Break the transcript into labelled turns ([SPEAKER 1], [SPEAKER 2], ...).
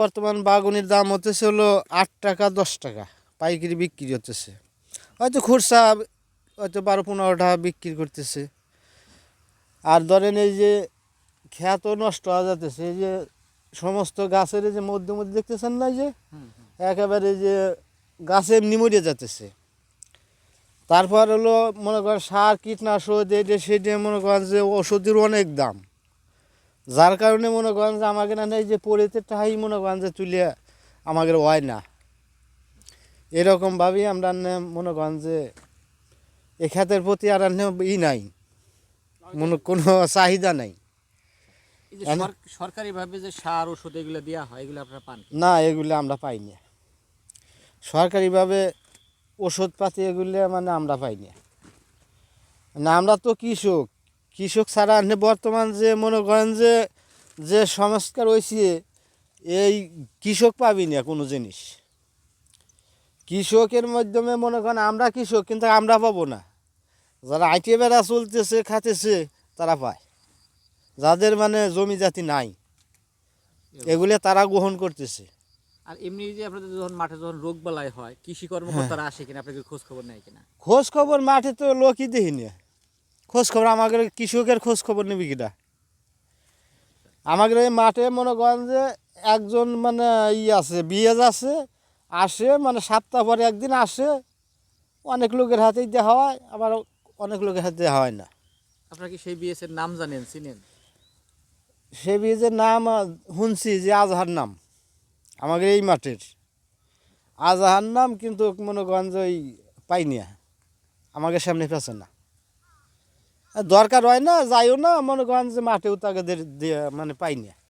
[SPEAKER 1] বর্তমান বাগুনির দাম হতেছে হলো আট টাকা দশ টাকা। পাইকারি বিক্রি হতেছে। হয়তো খুরসা হয়তো বারো পনেরো টাকা বিক্রি করতেছে। আর ধরেন এই যে খ্যাত নষ্ট হয়ে যাতেছে এই যে সমস্ত গাছের যে মধ্যে মধ্যে দেখতেছেন না যে? একেবারে যে গাছে এমনি মরে যাতেছে তারপর হলো মনে করেন সার কীটনাশক এটা সেটা মনে করেন যে ওষুধের অনেক দাম। যার কারণে মনে করেন যে আমাকে না এই যে পড়েতে টাই মনে করেন যে চুলিয়া আমাদের হয় না। এরকমভাবেই আমরা মনে করেন যে এ খাতের প্রতি আর ই নাই। মনে কোনো চাহিদা নাই।
[SPEAKER 2] সরকারিভাবে যে সার ওষুধ এগুলো দেওয়া হয় এগুলো আপনারা পান
[SPEAKER 1] না এগুলো আমরা পাই না। সরকারিভাবে ওষুধপাতি এগুলো মানে আমরা পাই না। না আমরা তো কৃষক। কৃষক ছাড়া নে বর্তমান যে মনে করেন যে যে সংস্কার হয়েছে এই কৃষক পাবি না কোনো জিনিস। কৃষকের মাধ্যমে মনে করেন আমরা কৃষক কিন্তু আমরা পাবো না। যারা আইটে বেড়া চলতেছে খাতেছে তারা পায়। যাদের মানে জমি জাতি নাই এগুলো তারা গ্রহণ করতেছে।
[SPEAKER 2] আর এমনি যে আপনাদের যখন মাঠে যখন রোগ বালাই হয় কৃষি কর্মকর্তারা
[SPEAKER 1] হ্যাঁ।
[SPEAKER 2] আসে কিনা আপনাদের খোঁজ খবর নেয় কিনা?
[SPEAKER 1] খোঁজ খবর মাঠে তো লোকই দেখি না। খোঁজ খবর আমাদের কৃষকের খোঁজ খবর নেবি কিনা আমাদের এই মাঠে মনে করেন যে একজন মানে ই আছে বিয়েজ আছে আসে মানে সপ্তাহ পরে একদিন আসে অনেক লোকের হাতেই দেওয়া হয় আবার অনেক লোকের হাতে দেওয়া হয় না।
[SPEAKER 2] আপনারা কি সেই বিএসের নাম জানেন চিনেন?
[SPEAKER 1] সে বীজের নাম শুনছি যে আজহার নাম আমাদের এই মাঠের। আজহার নাম কিন্তু মনে করেন যে ওই পাইনি আমাকে সামনে পেছে না। দরকার হয় না যাইও না মনে করেন যে মাঠেও তাকে মানে পাইনি